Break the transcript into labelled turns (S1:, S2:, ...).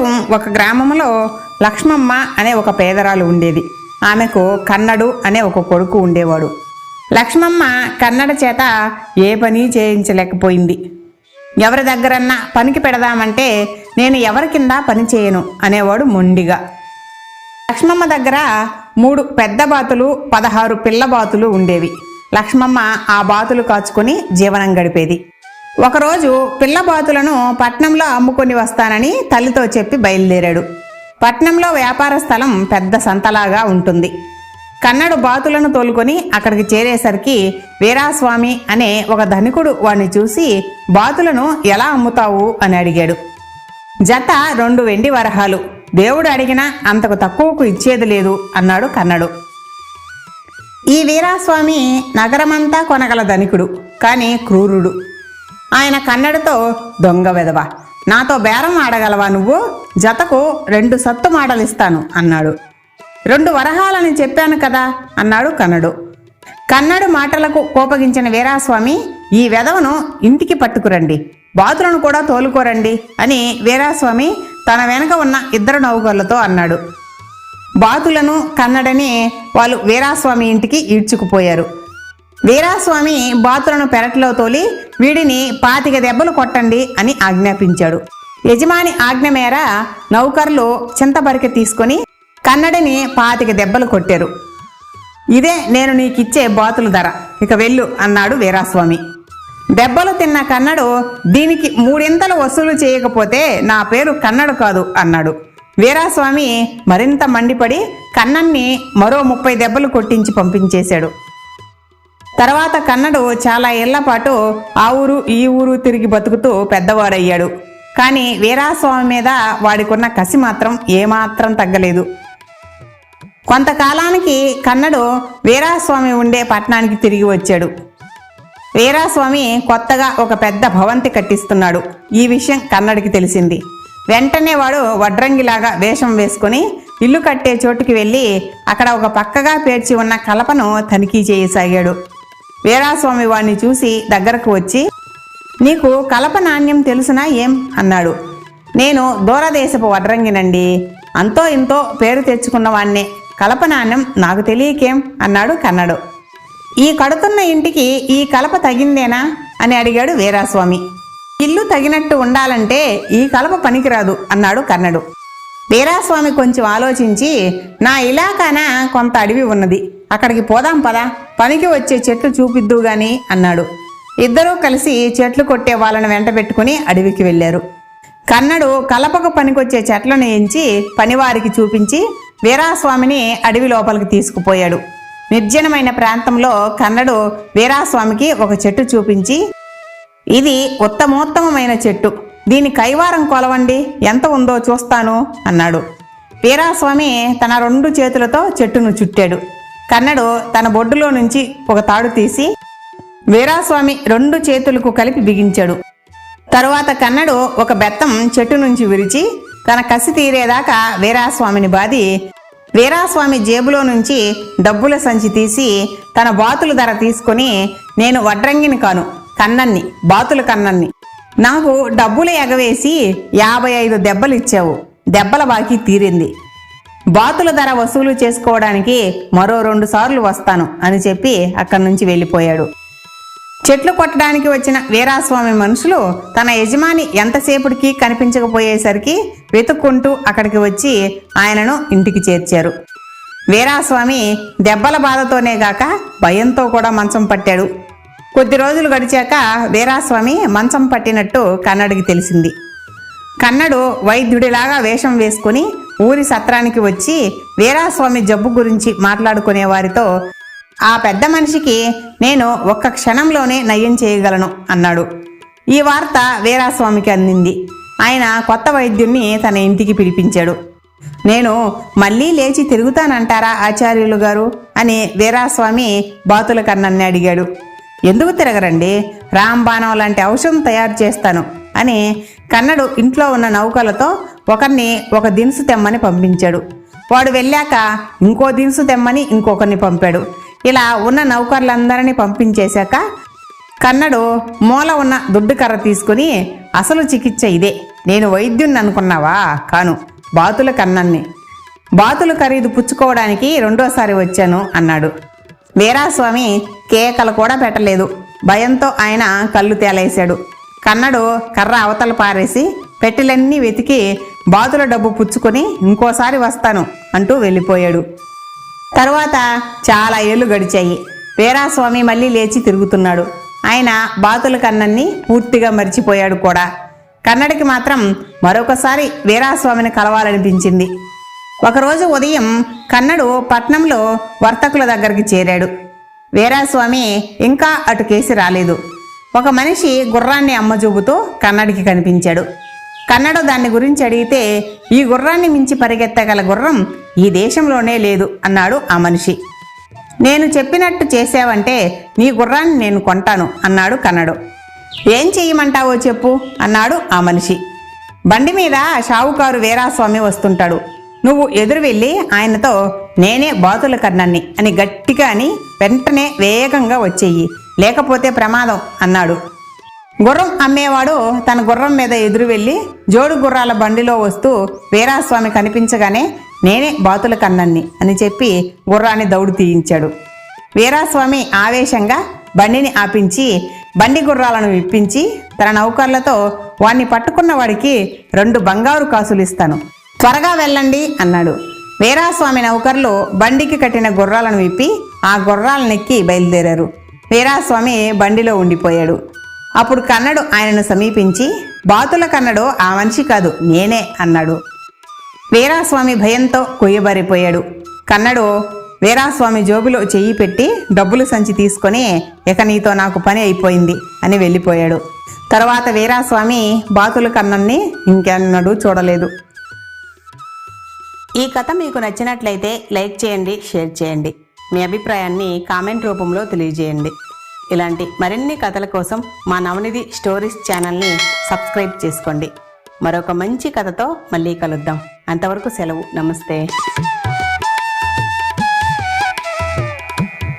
S1: పూర్వం ఒక గ్రామంలో లక్ష్మమ్మ అనే ఒక పేదరాలు ఉండేది. ఆమెకు కన్నడు అనే ఒక కొడుకు ఉండేవాడు. లక్ష్మమ్మ కన్నడ చేత ఏ పని చేయించలేకపోయింది. ఎవరి దగ్గరన్నా పనికి పెడదామంటే నేను ఎవరి కింద పని చేయను అనేవాడు మొండిగా. లక్ష్మమ్మ దగ్గర మూడు పెద్ద బాతులు పదహారు పిల్ల బాతులు ఉండేవి. లక్ష్మమ్మ ఆ బాతులు కాచుకొని జీవనం గడిపేది. ఒకరోజు పిల్ల బాతులను పట్నంలో అమ్ముకొని వస్తానని తల్లితో చెప్పి బయలుదేరాడు. పట్నంలో వ్యాపార స్థలం పెద్ద సంతలాగా ఉంటుంది. కన్నడు బాతులను తోలుకొని అక్కడికి చేరేసరికి వీరాస్వామి అనే ఒక ధనికుడు వాణ్ణి చూసి బాతులను ఎలా అమ్ముతావు? అని అడిగాడు. జత రెండు వెండి వరహాలు. దేవుడు అడిగినా అంతకు తక్కువకు ఇచ్చేది లేదు అన్నాడు కన్నడు. ఈ వీరాస్వామి నగరమంతా కొనగల ధనికుడు కానీ క్రూరుడు. ఆయన కన్నడతో దొంగ వెదవ. నాతో బేరం ఆడగలవా నువ్వు? జతకు రెండు సత్తు మాటలిస్తాను అన్నాడు. రెండు వరహాలని చెప్పాను కదా అన్నాడు కన్నడు. కన్నడు మాటలకు కోపగించిన వీరాస్వామి ఈ వెధవను ఇంటికి పట్టుకురండి. బాతులను కూడా తోలుకోరండి అని వీరాస్వామి తన వెనక ఉన్న ఇద్దరు నౌకర్లతో అన్నాడు. బాతులను కన్నడని వాళ్ళు వీరాస్వామి ఇంటికి ఈడ్చుకుపోయారు. వీరాస్వామి బాతులను పెరట్లో తోలి వీడిని పాతిక దెబ్బలు కొట్టండి అని ఆజ్ఞాపించాడు. యజమాని ఆజ్ఞ మేర నౌకర్లు చింతబరిక తీసుకొని కన్నడిని పాతిక దెబ్బలు కొట్టారు. ఇదే నేను నీకిచ్చే బాతుల ధర. ఇక వెళ్ళు అన్నాడు వీరాస్వామి. దెబ్బలు తిన్న కన్నడు దీనికి మూడింతలు వసూలు చేయకపోతే నా పేరు కన్నడు కాదు అన్నాడు. వీరాస్వామి మరింత మండిపడి కన్నన్ని మరో ముప్పై దెబ్బలు కొట్టించి పంపించేశాడు. తర్వాత కన్నడు చాలా ఏళ్ళపాటు ఆ ఊరు ఈ ఊరు తిరిగి బతుకుతూ పెద్దవాడయ్యాడు. కానీ వీరాస్వామి మీద వాడికున్న కసి మాత్రం ఏమాత్రం తగ్గలేదు. కొంతకాలానికి కన్నడు వీరాస్వామి ఉండే పట్టణానికి తిరిగి వచ్చాడు. వీరాస్వామి కొత్తగా ఒక పెద్ద భవంతి కట్టిస్తున్నాడు. ఈ విషయం కన్నడికి తెలిసింది. వెంటనే వాడు వడ్రంగిలాగా వేషం వేసుకొని ఇల్లు కట్టే చోటుకి వెళ్ళి అక్కడ ఒక పక్కగా పేర్చి ఉన్న కలపను తనిఖీ చేయసాగాడు. వీరాస్వామి వాడిని చూసి దగ్గరకు వచ్చి నీకు కలప నాణ్యం తెలుసునా ఏం? అన్నాడు. నేను దూరదేశపు వడ్రంగినండి. అంతో ఇంతో పేరు తెచ్చుకున్నవాణ్ణే కలప నాణ్యం నాకు తెలియకేం? అన్నాడు కన్నడు. ఈ కడుతున్న ఇంటికి ఈ కలప తగిందేనా? అని అడిగాడు వీరాస్వామి. ఇల్లు తగినట్టు ఉండాలంటే ఈ కలప పనికిరాదు అన్నాడు కన్నడు. వీరాస్వామి కొంచెం ఆలోచించి నా ఇలాకాన కొంత అడవి ఉన్నది. అక్కడికి పోదాం పదా. పనికి వచ్చే చెట్లు చూపిద్దు గాని అన్నాడు. ఇద్దరూ కలిసి చెట్లు కొట్టే వాళ్ళని వెంట పెట్టుకుని అడవికి వెళ్ళారు. కన్నడు కలపకు పనికొచ్చే చెట్లను ఎంచి పనివారికి చూపించి వీరాస్వామిని అడవి లోపలికి తీసుకుపోయాడు. నిర్జనమైన ప్రాంతంలో కన్నడు వీరాస్వామికి ఒక చెట్టు చూపించి ఇది ఉత్తమోత్తమమైన చెట్టు. దీని కైవారం కొలవండి. ఎంత ఉందో చూస్తాను అన్నాడు. వీరాస్వామి తన రెండు చేతులతో చెట్టును చుట్టాడు. కన్నడు తన బొడ్డులో నుంచి ఒక తాడు తీసి వీరాస్వామి రెండు చేతులకు కలిపి బిగించాడు. తరువాత కన్నడు ఒక బెత్తం చెట్టు నుంచి విరిచి తన కసి తీరేదాకా వీరాస్వామిని బాది వీరాస్వామి జేబులో నుంచి డబ్బుల సంచి తీసి తన బాతుల ధర తీసుకొని నేను వడ్రంగిని కాను కన్నన్ని బాతుల కన్నన్ని. నాకు డబ్బులు ఎగవేసి యాభై ఐదు దెబ్బలు ఇచ్చావు దెబ్బల బాకీ తీరింది. బాతుల ధర వసూలు చేసుకోవడానికి మరో రెండు సార్లు వస్తాను అని చెప్పి అక్కడి నుంచి వెళ్ళిపోయాడు. చెట్లు కొట్టడానికి వచ్చిన వీరాస్వామి మనుషులు తన యజమాని ఎంతసేపటికి కనిపించకపోయేసరికి వెతుక్కుంటూ అక్కడికి వచ్చి ఆయనను ఇంటికి చేర్చారు. వీరాస్వామి దెబ్బల బాధతోనే గాక భయంతో కూడా మంచం పట్టాడు. కొద్ది రోజులు గడిచాక వీరాస్వామి మంచం పట్టినట్టు కన్నడికి తెలిసింది. కన్నడు వైద్యుడిలాగా వేషం వేసుకుని ఊరి సత్రానికి వచ్చి వీరాస్వామి జబ్బు గురించి మాట్లాడుకునే వారితో ఆ పెద్ద మనిషికి నేను ఒక్క క్షణంలోనే నయం చేయగలను అన్నాడు. ఈ వార్త వీరాస్వామికి అందింది. ఆయన కొత్త వైద్యుణ్ణి తన ఇంటికి పిలిపించాడు. నేను మళ్ళీ లేచి తిరుగుతానంటారా ఆచార్యులు గారు? అని వీరాస్వామి బాతుల కన్నన్ని అడిగాడు. ఎందుకు తిరగరండి? రాంబాణం లాంటి ఔషధం తయారు చేస్తాను అని కన్నడు ఇంట్లో ఉన్న నౌకలతో ఒకరిని ఒక దినుసు తెమ్మని పంపించాడు. వాడు వెళ్ళాక ఇంకో దినుసు తెమ్మని ఇంకొకరిని పంపాడు. ఇలా ఉన్న నౌకర్లందరినీ పంపించేశాక కన్నడు మూల ఉన్న దుడ్డు కర్ర తీసుకుని అసలు చికిత్స ఇదే. నేను వైద్యుని అనుకున్నావా కాను. బాతుల కన్నన్ని. బాతుల ఖరీదు పుచ్చుకోవడానికి రెండోసారి వచ్చాను అన్నాడు. వీరాస్వామి కేకలు కూడా పెట్టలేదు. భయంతో ఆయన కళ్ళు తేలేశాడు. కన్నడు కర్ర అవతల పారేసి పెట్టెలన్నీ వెతికి బాతుల డబ్బు పుచ్చుకొని ఇంకోసారి వస్తాను అంటూ వెళ్ళిపోయాడు. తరువాత చాలా ఏళ్ళు గడిచాయి. వీరాస్వామి మళ్ళీ లేచి తిరుగుతున్నాడు. ఆయన బాతుల కన్నన్ని పూర్తిగా మర్చిపోయాడు కూడా. కన్నడికి మాత్రం మరొకసారి వీరాస్వామిని కలవాలనిపించింది. ఒకరోజు ఉదయం కన్నడు పట్నంలో వర్తకుల దగ్గరికి చేరాడు. వీరాస్వామి ఇంకా అటు కేసి రాలేదు. ఒక మనిషి గుర్రాన్ని అమ్మజూపుతూ కన్నడికి కనిపించాడు. కన్నడ దాన్ని గురించి అడిగితే ఈ గుర్రాన్ని మించి పరిగెత్తగల గుర్రం ఈ దేశంలోనే లేదు అన్నాడు ఆ మనిషి. నేను చెప్పినట్టు చేసావంటే నీ గుర్రాన్ని నేను కొంటాను అన్నాడు కన్నడు. ఏం చెయ్యమంటావో చెప్పు అన్నాడు ఆ మనిషి. బండి మీద షావుకారు వీరాస్వామి వస్తుంటాడు. నువ్వు ఎదురు వెళ్ళి ఆయనతో నేనే బాతుల కన్నాన్ని అని గట్టిగా అని వెంటనే వేగంగా వచ్చేయి. లేకపోతే ప్రమాదం అన్నాడు. గుర్రం అమ్మేవాడు తన గుర్రం మీద ఎదురు వెళ్ళి జోడు గుర్రాల బండిలో వస్తూ వీరాస్వామి కనిపించగానే నేనే బాతుల కన్నన్ని అని చెప్పి గుర్రాన్ని దౌడు తీయించాడు. వీరాస్వామి ఆవేశంగా బండిని ఆపించి బండి గుర్రాలను విప్పించి తన నౌకర్లతో వాణ్ణి పట్టుకున్న వాడికి రెండు బంగారు కాసులు ఇస్తాను. త్వరగా వెళ్ళండి అన్నాడు. వీరాస్వామి నౌకర్లు బండికి కట్టిన గుర్రాలను విప్పి ఆ గుర్రాలనెక్కి బయలుదేరారు. వీరాస్వామి బండిలో ఉండిపోయాడు. అప్పుడు కన్నడు ఆయనను సమీపించి బాతుల కన్నడు ఆ మనిషి కాదు నేనే అన్నాడు. వీరాస్వామి భయంతో కొయ్యబారిపోయాడు. కన్నడు వీరాస్వామి జోబులో చెయ్యి పెట్టి డబ్బులు సంచి తీసుకొని ఇక నీతో నాకు పని అయిపోయింది అని వెళ్ళిపోయాడు. తర్వాత వీరాస్వామి బాతుల కన్నన్ని ఇంకెన్నడూ చూడలేదు. ఈ కథ మీకు నచ్చినట్లయితే లైక్ చేయండి షేర్ చేయండి. మీ అభిప్రాయాన్ని కామెంట్ రూపంలో తెలియజేయండి. ఇలాంటి మరిన్ని కథల కోసం మా నవనిధి స్టోరీస్ ఛానల్ని సబ్స్క్రైబ్ చేసుకోండి. మరొక మంచి కథతో మళ్ళీ కలుద్దాం. అంతవరకు సెలవు. నమస్తే.